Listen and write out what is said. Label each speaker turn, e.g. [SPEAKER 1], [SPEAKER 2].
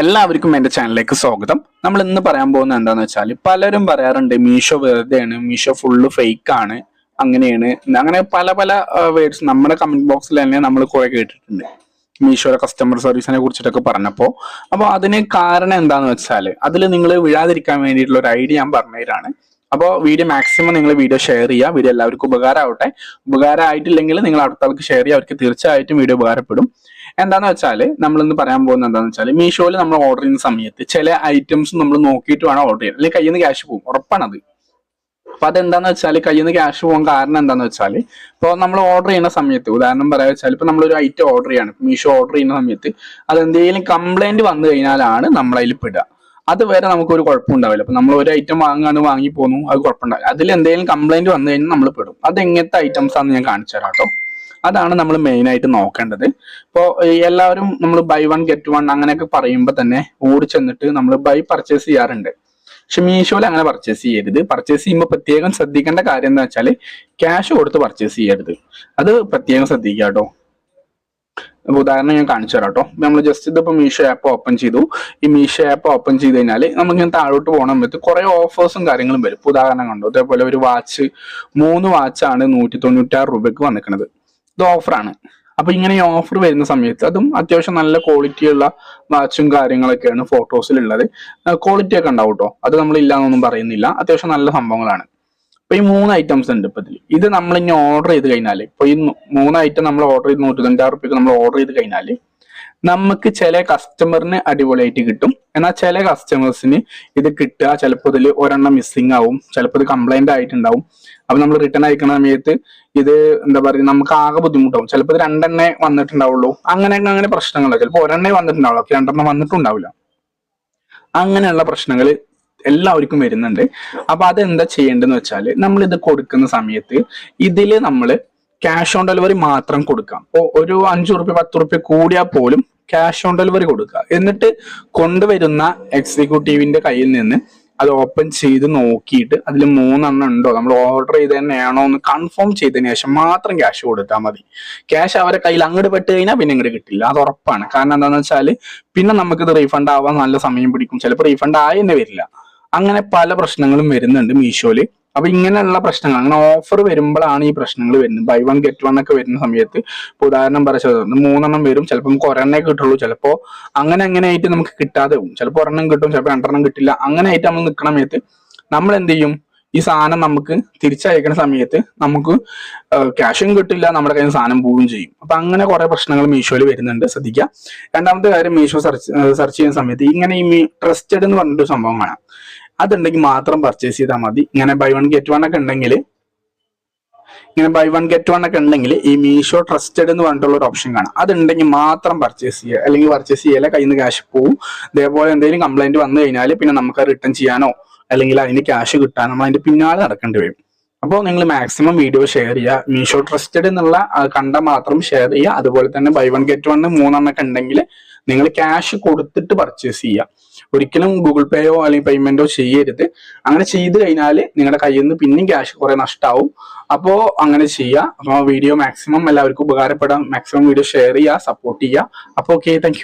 [SPEAKER 1] എല്ലാവർക്കും എന്റെ ചാനലിലേക്ക് സ്വാഗതം. നമ്മൾ ഇന്ന് പറയാൻ പോകുന്നത് എന്താന്ന് വെച്ചാൽ പലരും പറയാറുണ്ട് മീഷോ വെറുതെയാണ് മീഷോ ഫുള്ള് ഫേക്ക് ആണ് അങ്ങനെയാണ് അങ്ങനെ പല പല വേർഡ്സ് നമ്മുടെ കമന്റ് ബോക്സിൽ തന്നെ നമ്മൾ കുറെ കേട്ടിട്ടുണ്ട്. മീഷോയുടെ കസ്റ്റമർ സർവീസിനെ കുറിച്ചിട്ടൊക്കെ പറഞ്ഞപ്പോൾ അപ്പോൾ അതിന് കാരണം എന്താന്ന് വെച്ചാൽ അതിൽ നിങ്ങൾ വീഴാതിരിക്കാൻ വേണ്ടിയിട്ടുള്ള ഒരു ഐഡിയ ഞാൻ പറഞ്ഞുതരാണ്. അപ്പോൾ വീഡിയോ മാക്സിമം നിങ്ങൾ വീഡിയോ ഷെയർ ചെയ്യുക വീഡിയോ എല്ലാവർക്കും ഉപകാരമാവട്ടെ. ഉപകാരമായിട്ടില്ലെങ്കിൽ നിങ്ങൾ അടുത്ത ആൾക്ക് ഷെയർ ചെയ്യുക അവർക്ക് തീർച്ചയായിട്ടും വീഡിയോ ഉപകാരപ്പെടും. എന്താന്ന് നമ്മൾ ഇന്ന് പറയാൻ പോകുന്നത് എന്താന്ന് വെച്ചാൽ മീഷോയിൽ നമ്മൾ ഓർഡർ ചെയ്യുന്ന സമയത്ത് ചില ഐറ്റംസ് നമ്മൾ നോക്കിയിട്ട് വേണം ഓർഡർ ചെയ്യാൻ. അല്ലെങ്കിൽ കയ്യിൽ നിന്ന് ക്യാഷ് പോകും. ഉറപ്പാണത്. അപ്പൊ അതെന്താന്ന് വെച്ചാൽ കയ്യിൽ നിന്ന് ക്യാഷ് പോകാൻ കാരണം എന്താന്ന് വെച്ചാൽ ഇപ്പോൾ നമ്മൾ ഓർഡർ ചെയ്യുന്ന സമയത്ത് ഉദാഹരണം പറയാ വെച്ചാൽ ഇപ്പൊ നമ്മളൊരു ഐറ്റം ഓർഡർ ചെയ്യാണ്. മീഷോ ഓർഡർ ചെയ്യുന്ന സമയത്ത് അത് എന്തെങ്കിലും കംപ്ലൈന്റ് വന്നു കഴിഞ്ഞാലാണ് നമ്മൾ അതിൽ പെടുക. അതുവരെ നമുക്കൊരു കുഴപ്പമുണ്ടാവില്ല അപ്പൊ നമ്മൾ ഒരു ഐറ്റം വാങ്ങാണ് വാങ്ങി പോന്നു അത് കുഴപ്പമുണ്ടാവില്ല അതിൽ എന്തെങ്കിലും കംപ്ലൈന്റ് വന്നു കഴിഞ്ഞാൽ നമ്മൾ പെടും. അത് എങ്ങനത്തെ ഐറ്റംസ് ആണെന്ന് ഞാൻ കാണിച്ചു തരാം കേട്ടോ. അതാണ് നമ്മൾ മെയിൻ ആയിട്ട് നോക്കേണ്ടത്. ഇപ്പോൾ എല്ലാവരും നമ്മൾ ബൈ വൺ ഗെറ്റ് വൺ അങ്ങനെയൊക്കെ പറയുമ്പോൾ തന്നെ ഓടി ചെന്നിട്ട് നമ്മൾ ബൈ പർച്ചേസ് ചെയ്യാറുണ്ട്. പക്ഷെ മീഷോയിൽ അങ്ങനെ പർച്ചേസ് ചെയ്യരുത്. പർച്ചേസ് ചെയ്യുമ്പോൾ പ്രത്യേകം ശ്രദ്ധിക്കേണ്ട കാര്യം എന്താ വെച്ചാൽ ക്യാഷ് കൊടുത്ത് പർച്ചേസ് ചെയ്യരുത്. അത് പ്രത്യേകം ശ്രദ്ധിക്കുക കേട്ടോ. ഉദാഹരണം ഞാൻ കാണിച്ചു തരാം കേട്ടോ. നമ്മൾ ജസ്റ്റ് ഇതിപ്പോൾ മീഷോ ആപ്പ് ഓപ്പൺ ചെയ്തു. ഈ മീഷോ ആപ്പ് ഓപ്പൺ ചെയ്ത് കഴിഞ്ഞാൽ നമുക്കിങ്ങനെ താഴോട്ട് പോകണം പറ്റും കുറേ ഓഫേഴ്സും കാര്യങ്ങളും വരും. ഉദാഹരണം കണ്ടു. അതേപോലെ ഒരു വാച്ച് മൂന്ന് വാച്ചാണ് നൂറ്റി തൊണ്ണൂറ്റാറ് രൂപയ്ക്ക് വന്നിക്കുന്നത് ഇത് ഓഫറാണ്. അപ്പൊ ഇങ്ങനെ ഓഫർ വരുന്ന സമയത്ത് അതും അത്യാവശ്യം നല്ല ക്വാളിറ്റിയുള്ള വാച്ചും കാര്യങ്ങളൊക്കെയാണ് ഫോട്ടോസിലുള്ളത് ക്വാളിറ്റി ഒക്കെ ഉണ്ടാവും കേട്ടോ അത് നമ്മൾ ഇല്ലാന്നൊന്നും പറയുന്നില്ല. അത്യാവശ്യം നല്ല സംഭവങ്ങളാണ്. അപ്പൊ ഈ മൂന്ന് ഐറ്റംസ് ഉണ്ട് ഇപ്പൊ ഇതിൽ ഇത് നമ്മൾ ഇനി ഓർഡർ ചെയ്ത് കഴിഞ്ഞാൽ ഇപ്പൊ ഈ മൂന്ന് ഐറ്റം നമ്മൾ ഓർഡർ ചെയ്ത് നൂറ്റി തൊണ്ണൂറ് റുപ്യക്ക് നമ്മൾ ഓർഡർ ചെയ്ത് കഴിഞ്ഞാൽ നമുക്ക് ചില കസ്റ്റമറിന് അടിപൊളിയായിട്ട് കിട്ടും. എന്നാൽ ചില കസ്റ്റമേഴ്സിന് ഇത് കിട്ടുക ചിലപ്പോൾ ഇതിൽ ഒരെണ്ണം മിസ്സിംഗ് ആവും. ചിലപ്പോൾ ഇത് കംപ്ലൈന്റ് ആയിട്ടുണ്ടാവും. അപ്പൊ നമ്മൾ റിട്ടേൺ അയക്കുന്ന സമയത്ത് ഇത് എന്താ പറയുക നമുക്ക് ആകെ ബുദ്ധിമുട്ടാവും. ചിലപ്പോൾ ഇത് രണ്ടെണ്ണേ വന്നിട്ടുണ്ടാവുള്ളൂ. അങ്ങനെ അങ്ങനെ പ്രശ്നങ്ങളോ. ചിലപ്പോൾ ഒരെണ്ണേ വന്നിട്ടുണ്ടാവുള്ളൂ. അപ്പോൾ രണ്ടെണ്ണം വന്നിട്ടുണ്ടാവില്ല. അങ്ങനെയുള്ള പ്രശ്നങ്ങൾ എല്ലാവർക്കും വരുന്നുണ്ട്. അപ്പൊ അതെന്താ ചെയ്യേണ്ടതെന്ന് വെച്ചാൽ നമ്മൾ ഇത് കൊടുക്കുന്ന സമയത്ത് ഇതിൽ നമ്മൾ ക്യാഷ് ഓൺ ഡെലിവറി മാത്രം കൊടുക്കാം. ഒരു അഞ്ചു റുപ്യ പത്ത് റുപ്യ കൂടിയാൽ പോലും ക്യാഷ് ഓൺ ഡെലിവറി കൊടുക്കുക. എന്നിട്ട് കൊണ്ടുവരുന്ന എക്സിക്യൂട്ടീവിന്റെ കയ്യിൽ നിന്ന് അത് ഓപ്പൺ ചെയ്ത് നോക്കിയിട്ട് അതിൽ മൂന്നെണ്ണം ഉണ്ടോ? നമ്മൾ ഓർഡർ ചെയ്ത് തന്നെയാണോ എന്ന് കൺഫേം ചെയ്തതിന് ശേഷം മാത്രം ക്യാഷ് കൊടുത്താൽ മതി. ക്യാഷ് അവരെ കയ്യിൽ അങ്ങോട്ട് പെട്ട് കഴിഞ്ഞാൽ പിന്നെ ഇങ്ങോട്ട് കിട്ടില്ല. അത് ഉറപ്പാണ്. കാരണം എന്താണെന്ന് വെച്ചാൽ പിന്നെ നമുക്കിത് റീഫണ്ട് ആവാൻ നല്ല സമയം പിടിക്കും. ചിലപ്പോൾ റീഫണ്ട് ആയി വരില്ല. അങ്ങനെ പല പ്രശ്നങ്ങളും വരുന്നുണ്ട് മീഷോയിൽ അപ്പൊ ഇങ്ങനെയുള്ള പ്രശ്നങ്ങൾ അങ്ങനെ ഓഫർ വരുമ്പോഴാണ് ഈ പ്രശ്നങ്ങൾ വരുന്നത്. ബൈ വൺ ഗെറ്റ് വൺ ഒക്കെ വരുന്ന സമയത്ത് ഇപ്പൊ ഉദാഹരണം പറയുന്നത് മൂന്നെണ്ണം വരും ചിലപ്പം ഒരെണ്ണേ കിട്ടുള്ളൂ ചിലപ്പോ അങ്ങനെ അങ്ങനെ ആയിട്ട് നമുക്ക് കിട്ടാതെ പോകും. ചിലപ്പോൾ ഒരെണ്ണം കിട്ടും ചിലപ്പോൾ രണ്ടെണ്ണം കിട്ടില്ല അങ്ങനെ ആയിട്ട് നമ്മൾ നിൽക്കണ സമയത്ത് നമ്മൾ എന്ത് ചെയ്യും? ഈ സാധനം നമുക്ക് തിരിച്ചയക്കുന്ന സമയത്ത് നമുക്ക് ക്യാഷും കിട്ടില്ല നമ്മുടെ കയ്യിൽ സാധനം പോവുകയും ചെയ്യും. അപ്പൊ അങ്ങനെ കുറെ പ്രശ്നങ്ങൾ മീഷോയിൽ വരുന്നുണ്ട് ശ്രദ്ധിക്കുക. രണ്ടാമത്തെ കാര്യം മീഷോ സെർച്ച് സെർച്ച് ചെയ്യുന്ന സമയത്ത് ഇങ്ങനെ ഈ ട്രസ്റ്റഡ് എന്ന് പറഞ്ഞിട്ട് സംഭവം കാണാം. അതുണ്ടെങ്കിൽ മാത്രം പർച്ചേസ് ചെയ്താൽ മതി. ഇങ്ങനെ ബൈ വൺ ഗെറ്റ് വൺ ഒക്കെ ഉണ്ടെങ്കിൽ ഇങ്ങനെ ബൈ വൺ ഗെറ്റ് വൺ ഒക്കെ ഉണ്ടെങ്കിൽ ഈ മീഷോ ട്രസ്റ്റഡ് എന്ന് പറഞ്ഞിട്ടുള്ള ഒരു ഓപ്ഷൻ കാണാം. അതുണ്ടെങ്കിൽ മാത്രം പർച്ചേസ് ചെയ്യുക. അല്ലെങ്കിൽ പർച്ചേസ് ചെയ്യല കയ്യിൽ നിന്ന് ക്യാഷ് പോവും. ഇതേപോലെ എന്തെങ്കിലും കംപ്ലൈന്റ് വന്നു കഴിഞ്ഞാൽ പിന്നെ നമുക്ക് റിട്ടേൺ ചെയ്യാനോ അല്ലെങ്കിൽ അതിന് ക്യാഷ് കിട്ടാനോ നമ്മൾ അതിന്റെ പിന്നാലെ നടക്കേണ്ടി വരും. അപ്പോൾ നിങ്ങൾ മാക്സിമം വീഡിയോ ഷെയർ ചെയ്യുക. മീഷോ ട്രസ്റ്റഡ് എന്നുള്ള കണ്ട മാത്രം ഷെയർ ചെയ്യുക. അതുപോലെ തന്നെ ബൈ വൺ ഗെറ്റ് വൺ മൂന്നെണ്ണൊക്കെ ഉണ്ടെങ്കിൽ നിങ്ങൾ ക്യാഷ് കൊടുത്തിട്ട് പർച്ചേസ് ചെയ്യുക. ഒരിക്കലും ഗൂഗിൾ പേയോ അല്ലെങ്കിൽ പേയ്മെന്റോ ചെയ്യരുത്. അങ്ങനെ ചെയ്ത് കഴിഞ്ഞാൽ നിങ്ങളുടെ കയ്യിൽ നിന്ന് പിന്നെയും ക്യാഷ് കുറെ നഷ്ടമാവും അപ്പോൾ അങ്ങനെ ചെയ്യുക. അപ്പോൾ വീഡിയോ മാക്സിമം എല്ലാവർക്കും ഉപകാരപ്പെടാം മാക്സിമം വീഡിയോ ഷെയർ ചെയ്യുക സപ്പോർട്ട് ചെയ്യുക. അപ്പോൾ ഓക്കെ താങ്ക്